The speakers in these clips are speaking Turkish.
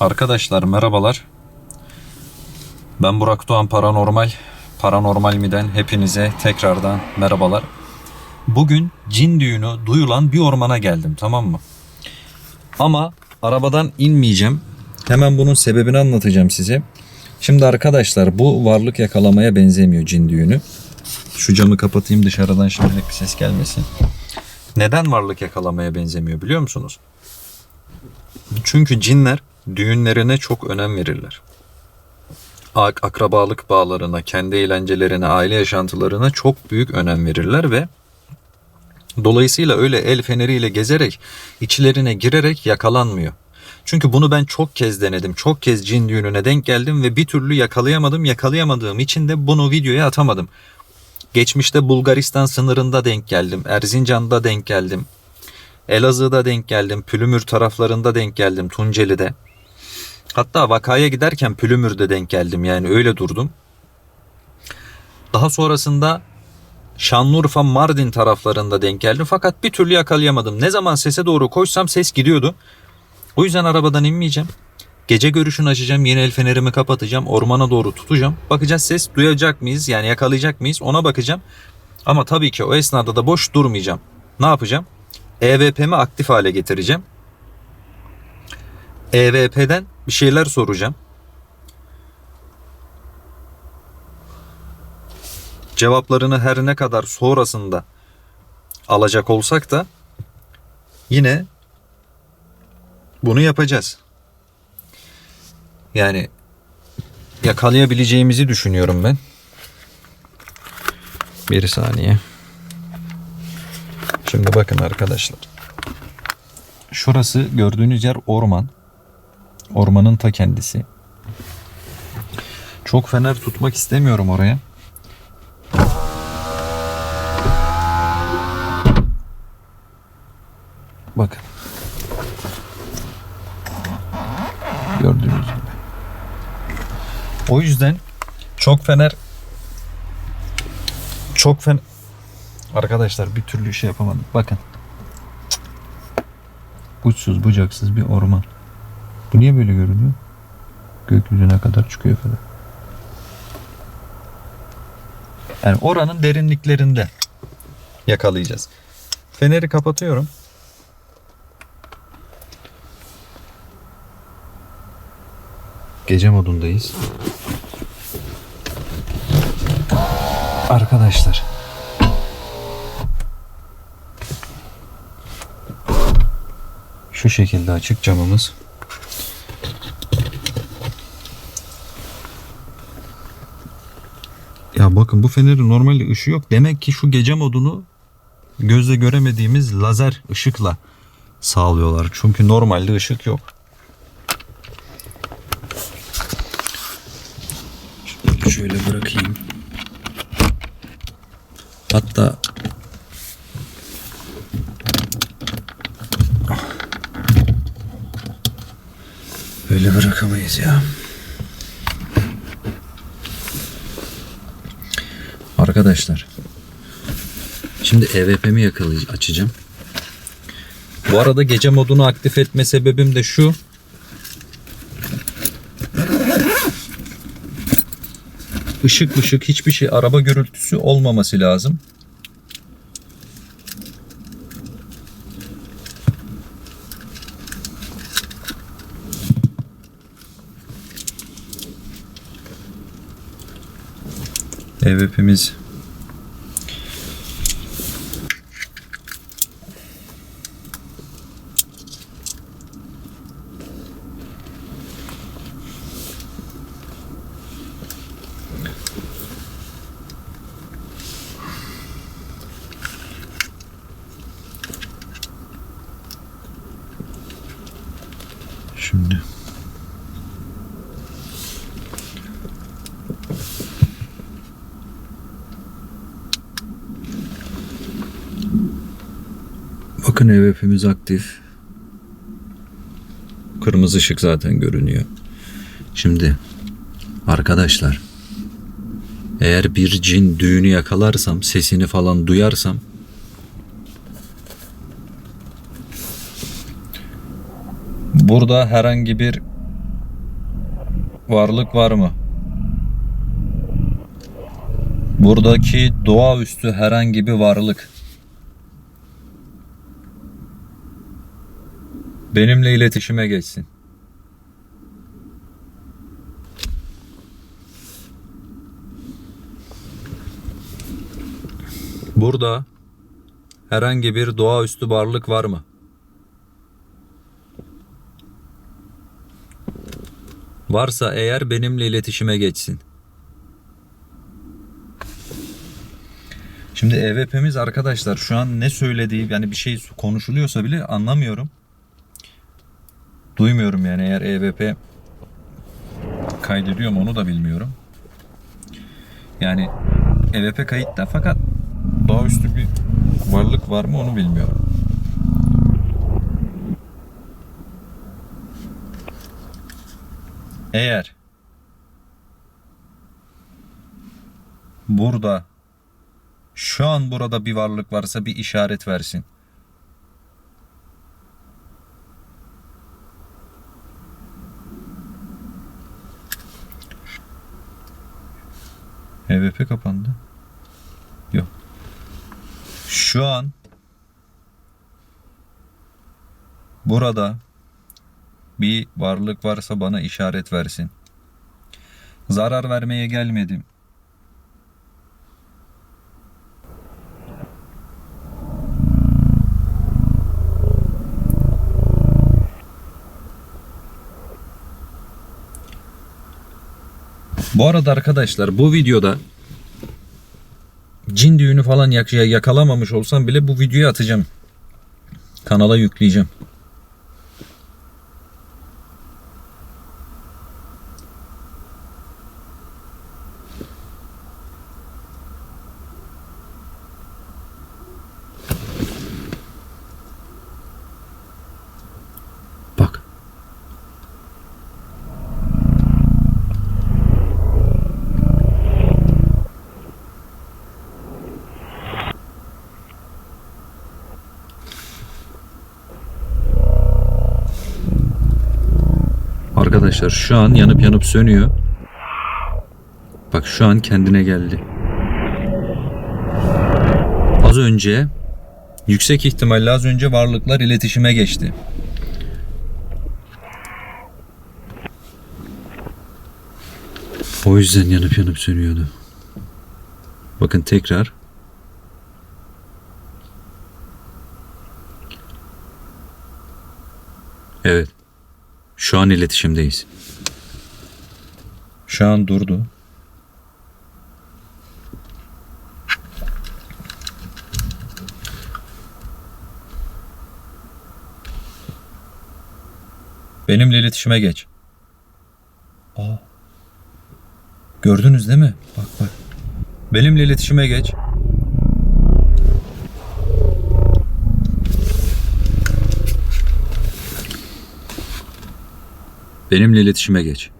Arkadaşlar merhabalar. Ben Burak Doğan Paranormal. Paranormal mi'den hepinize tekrardan merhabalar. Bugün cin düğünü duyulan bir ormana geldim tamam mı? Ama arabadan inmeyeceğim. Hemen bunun sebebini anlatacağım size. Şimdi arkadaşlar bu varlık yakalamaya benzemiyor cin düğünü. Şu camı kapatayım dışarıdan şimdilik bir ses gelmesin. Neden varlık yakalamaya benzemiyor biliyor musunuz? Çünkü cinler düğünlerine çok önem verirler. Ak- Akrabalık bağlarına, kendi eğlencelerine, aile yaşantılarına çok büyük önem verirler ve dolayısıyla öyle el feneriyle gezerek, içlerine girerek yakalanmıyor. Çünkü bunu ben çok kez denedim. Çok kez cin düğününe denk geldim ve bir türlü yakalayamadım. Yakalayamadığım için de bunu videoya atamadım. Geçmişte Bulgaristan sınırında denk geldim. Erzincan'da denk geldim. Elazığ'da denk geldim. Pülümür taraflarında denk geldim. Tunceli'de. Hatta vakaya giderken Pülümür'de denk geldim. Yani öyle durdum. Daha sonrasında Şanlıurfa, Mardin taraflarında denk geldim. Fakat bir türlü yakalayamadım. Ne zaman sese doğru koşsam ses gidiyordu. O yüzden arabadan inmeyeceğim. Gece görüşünü açacağım. Yeni el fenerimi kapatacağım. Ormana doğru tutacağım. Bakacağız ses duyacak mıyız? Yani yakalayacak mıyız? Ona bakacağım. Ama tabii ki o esnada da boş durmayacağım. Ne yapacağım? EVP'mi aktif hale getireceğim. EVP'den bir şeyler soracağım. Cevaplarını her ne kadar sonrasında alacak olsak da yine bunu yapacağız. Yani yakalayabileceğimizi düşünüyorum ben. Bir saniye. Şimdi bakın arkadaşlar. Şurası gördüğünüz yer orman. Ormanın ta kendisi. Çok fener tutmak istemiyorum oraya. Bakın. Gördüğünüz gibi. O yüzden çok fener çok fen Arkadaşlar bir türlü şey yapamadım. Bakın. Uçsuz bucaksız bir orman. Bu niye böyle görünüyor? Gökyüzüne kadar çıkıyor falan. Yani oranın derinliklerinde yakalayacağız. Feneri kapatıyorum. Gece modundayız. Arkadaşlar. Şu şekilde açık camımız. Ya bakın bu fenerin normalde ışığı yok. Demek ki şu gece modunu gözle göremediğimiz lazer ışıkla sağlıyorlar. Çünkü normalde ışık yok. Şöyle bırakayım. Hatta Böyle bırakamayız ya. Arkadaşlar. Şimdi EVP'mi yakalayacağım, açacağım. Bu arada gece modunu aktif etme sebebim de şu. Işık ışık hiçbir şey araba gürültüsü olmaması lazım. EVP'miz Şimdi EVP'miz aktif. Kırmızı ışık zaten görünüyor. Şimdi arkadaşlar eğer bir cin düğünü yakalarsam, sesini falan duyarsam burada herhangi bir varlık var mı? Buradaki doğaüstü herhangi bir varlık benimle iletişime geçsin. Burada herhangi bir doğaüstü varlık var mı? Varsa eğer benimle iletişime geçsin. Şimdi EVP'miz arkadaşlar şu an ne söylediği yani bir şey konuşuluyorsa bile anlamıyorum. Duymuyorum yani eğer EVP kaydediyor mu onu da bilmiyorum. Yani EVP kayıtta fakat doğaüstü bir varlık var mı onu bilmiyorum. Eğer burada şu an burada bir varlık varsa bir işaret versin. HVP kapandı. Yok. Şu an burada bir varlık varsa bana işaret versin. Zarar vermeye gelmedim. Bu arada arkadaşlar bu videoda cin düğünü falan yak- yakalamamış olsam bile bu videoyu atacağım. Kanala yükleyeceğim. Bak. Arkadaşlar şu an yanıp yanıp sönüyor. Bak şu an kendine geldi. Az önce yüksek ihtimalle az önce varlıklar iletişime geçti. O yüzden yanıp yanıp sönüyordu. Bakın tekrar. Evet. Şu an iletişimdeyiz. Şu an durdu. Benimle iletişime geç. Aa. Gördünüz değil mi? Bak bak. Benimle iletişime geç. Benimle iletişime geç.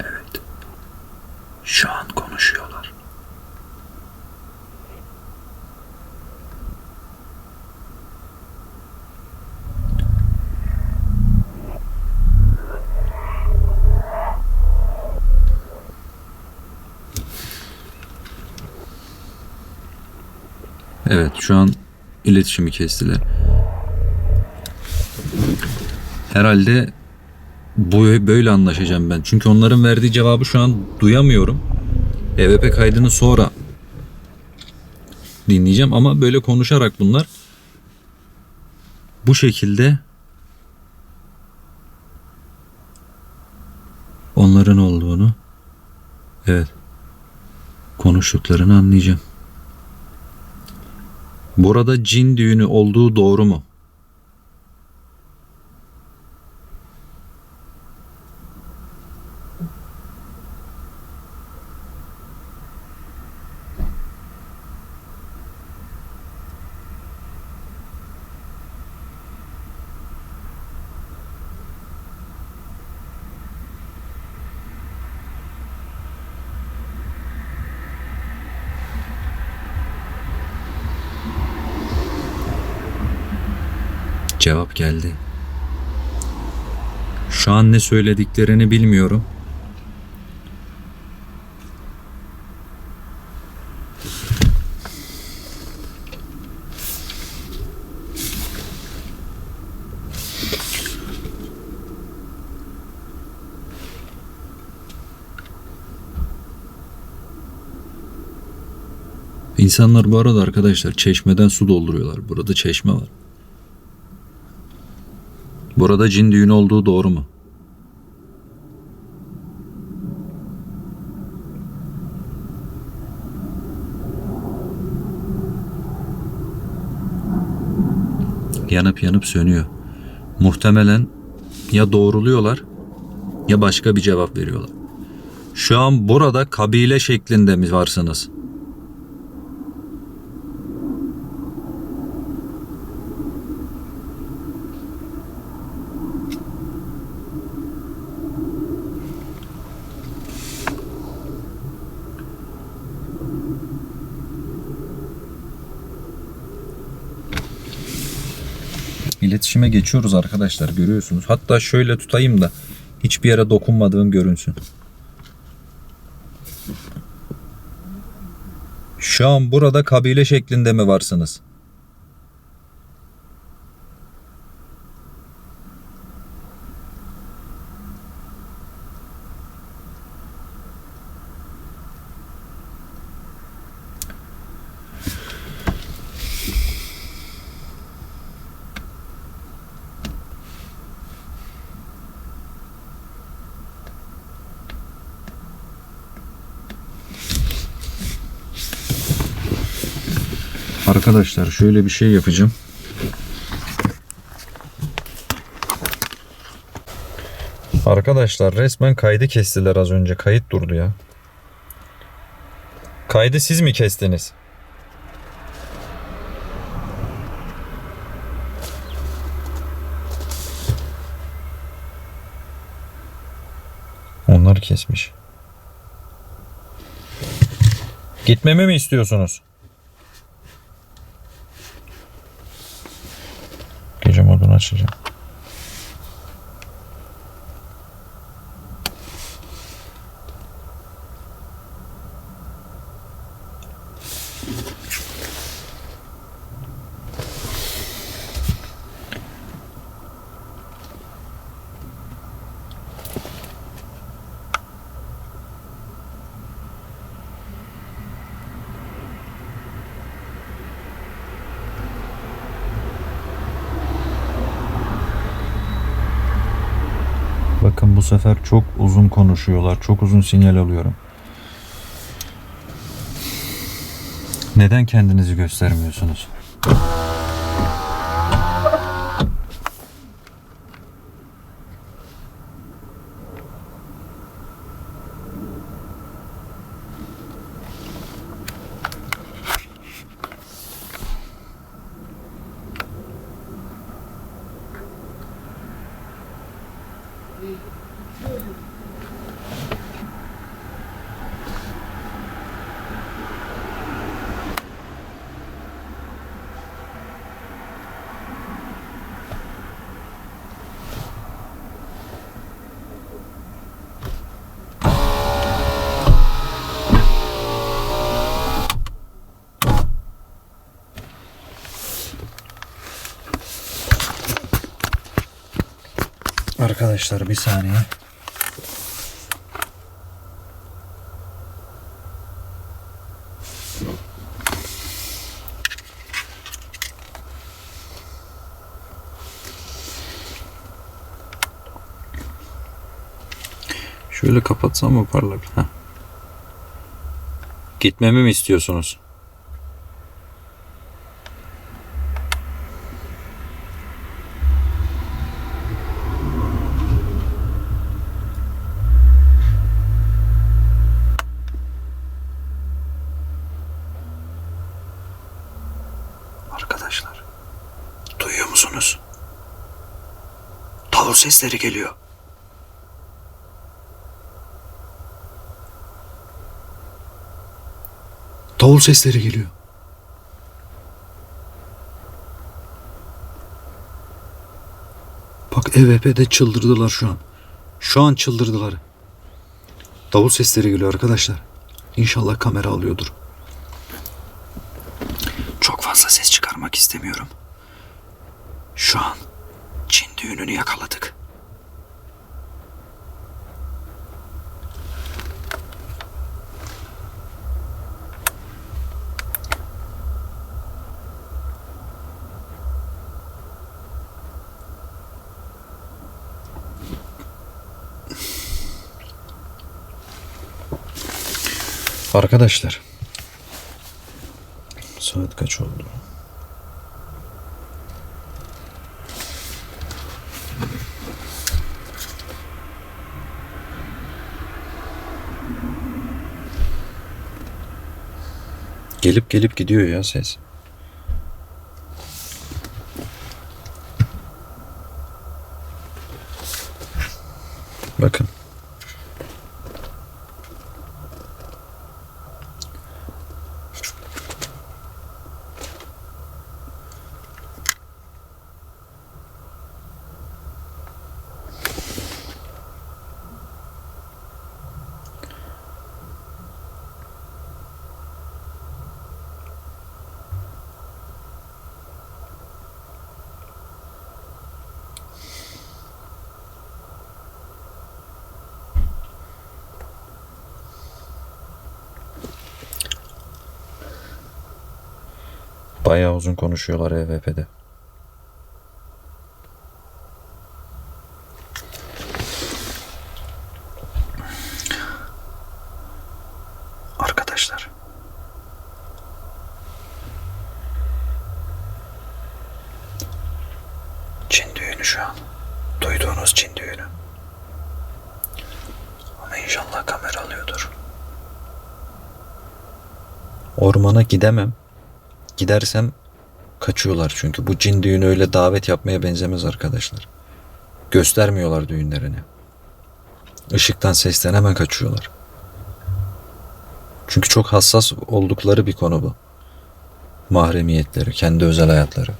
Evet. Şu an konuşuyorlar. Evet şu an iletişimi kestiler. Herhalde bu böyle anlaşacağım ben. Çünkü onların verdiği cevabı şu an duyamıyorum. EVP kaydını sonra dinleyeceğim ama böyle konuşarak bunlar bu şekilde onların olduğunu evet konuştuklarını anlayacağım. Burada cin düğünü olduğu doğru mu? Cevap geldi. Şu an ne söylediklerini bilmiyorum. İnsanlar bu arada arkadaşlar çeşmeden su dolduruyorlar. Burada çeşme var. Burada cin düğünü olduğu doğru mu? Yanıp yanıp sönüyor. Muhtemelen ya doğruluyorlar ya başka bir cevap veriyorlar. Şu an burada kabile şeklinde mi varsınız? İletişime geçiyoruz arkadaşlar görüyorsunuz. Hatta şöyle tutayım da hiçbir yere dokunmadığım görünsün. Şu an burada kabile şeklinde mi varsınız? Arkadaşlar şöyle bir şey yapacağım. Arkadaşlar resmen kaydı kestiler az önce. Kayıt durdu ya. Kaydı siz mi kestiniz? Onlar kesmiş. Gitmemi mi istiyorsunuz? Gece modunu sefer çok uzun konuşuyorlar. Çok uzun sinyal alıyorum. Neden kendinizi göstermiyorsunuz? Arkadaşlar bir saniye. Şöyle kapatsam mı parlak? Heh. Gitmemi mi istiyorsunuz? Arkadaşlar, duyuyor musunuz? Davul sesleri geliyor. Davul sesleri geliyor. Bak EVP'de çıldırdılar şu an. Şu an çıldırdılar. Davul sesleri geliyor arkadaşlar. İnşallah kamera alıyordur. Çok fazla ses çıkarmak istemiyorum. Şu an düğününü yakaladık. Arkadaşlar. Saat kaç oldu? Gelip gelip gidiyor ya ses. Bakın. Bayağı uzun konuşuyorlar EVP'de. Arkadaşlar. Çin düğünü şu an. Duyduğunuz Çin düğünü. Ama inşallah kamera alıyordur. Ormana gidemem. Gidersem kaçıyorlar çünkü bu cin düğünü öyle davet yapmaya benzemez arkadaşlar. Göstermiyorlar düğünlerini. Işıktan sesten hemen kaçıyorlar. Çünkü çok hassas oldukları bir konu bu. Mahremiyetleri, kendi özel hayatları.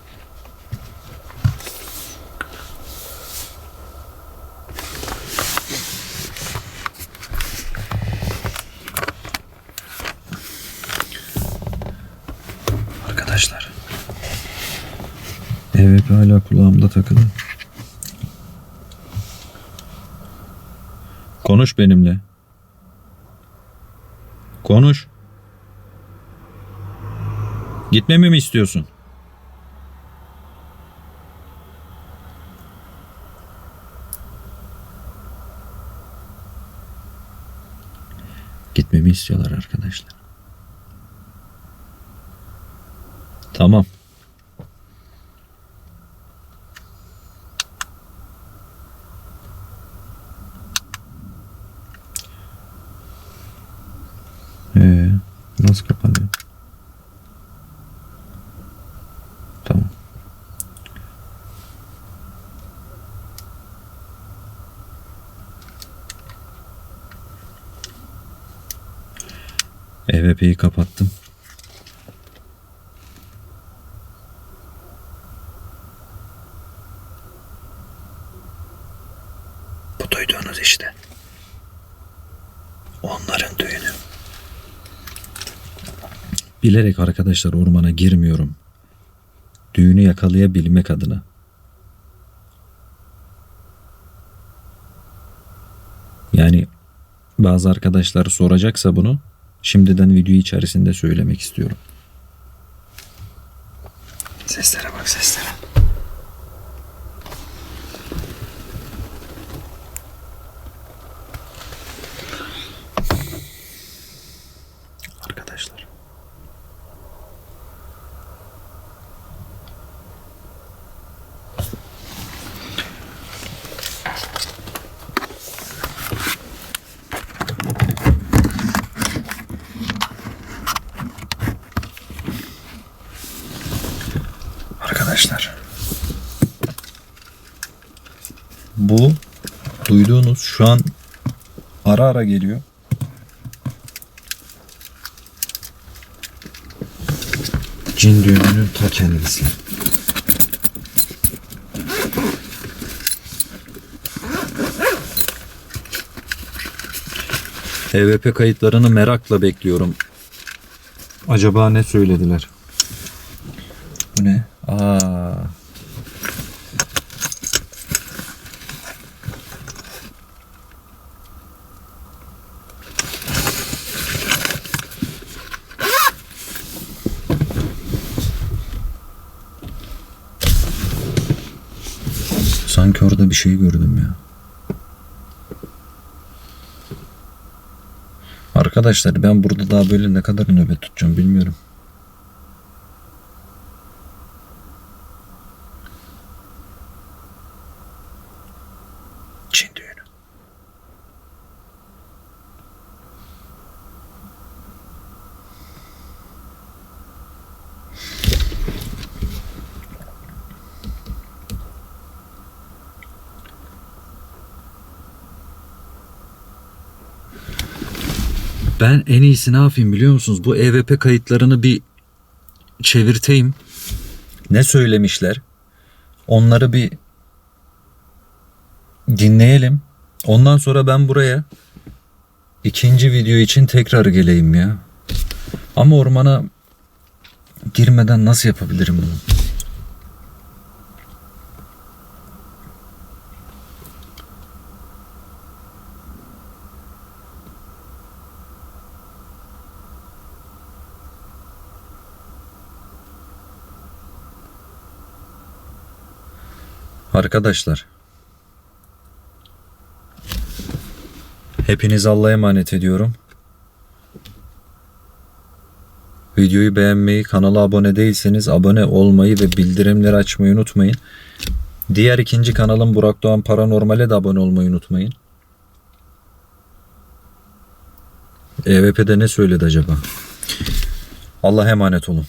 Arkadaşlar. Evet hala kulağımda takılı. Konuş benimle. Konuş. Gitmemi mi istiyorsun? Gitmemi istiyorlar arkadaşlar. Tamam. Ee, nasıl kapanıyor? Tamam. EVP'yi kapattım. Bu duyduğunuz işte. Onların düğünü. Bilerek arkadaşlar ormana girmiyorum. Düğünü yakalayabilmek adına. Yani bazı arkadaşlar soracaksa bunu şimdiden video içerisinde söylemek istiyorum. Seslere bak seslere. Şu an ara ara geliyor. Cin düğümünün ta kendisi. EVP kayıtlarını merakla bekliyorum. Acaba ne söylediler? Bu ne? Aa, şey gördüm ya. Arkadaşlar ben burada daha böyle ne kadar nöbet tutacağım bilmiyorum. Çin düğünü. Ben en iyisi ne yapayım biliyor musunuz? Bu EVP kayıtlarını bir çevirteyim. Ne söylemişler? Onları bir dinleyelim. Ondan sonra ben buraya ikinci video için tekrar geleyim ya. Ama ormana girmeden nasıl yapabilirim bunu? Arkadaşlar. Hepiniz Allah'a emanet ediyorum. Videoyu beğenmeyi, kanala abone değilseniz abone olmayı ve bildirimleri açmayı unutmayın. Diğer ikinci kanalım Burak Doğan Paranormal'e de abone olmayı unutmayın. EVP'de ne söyledi acaba? Allah'a emanet olun.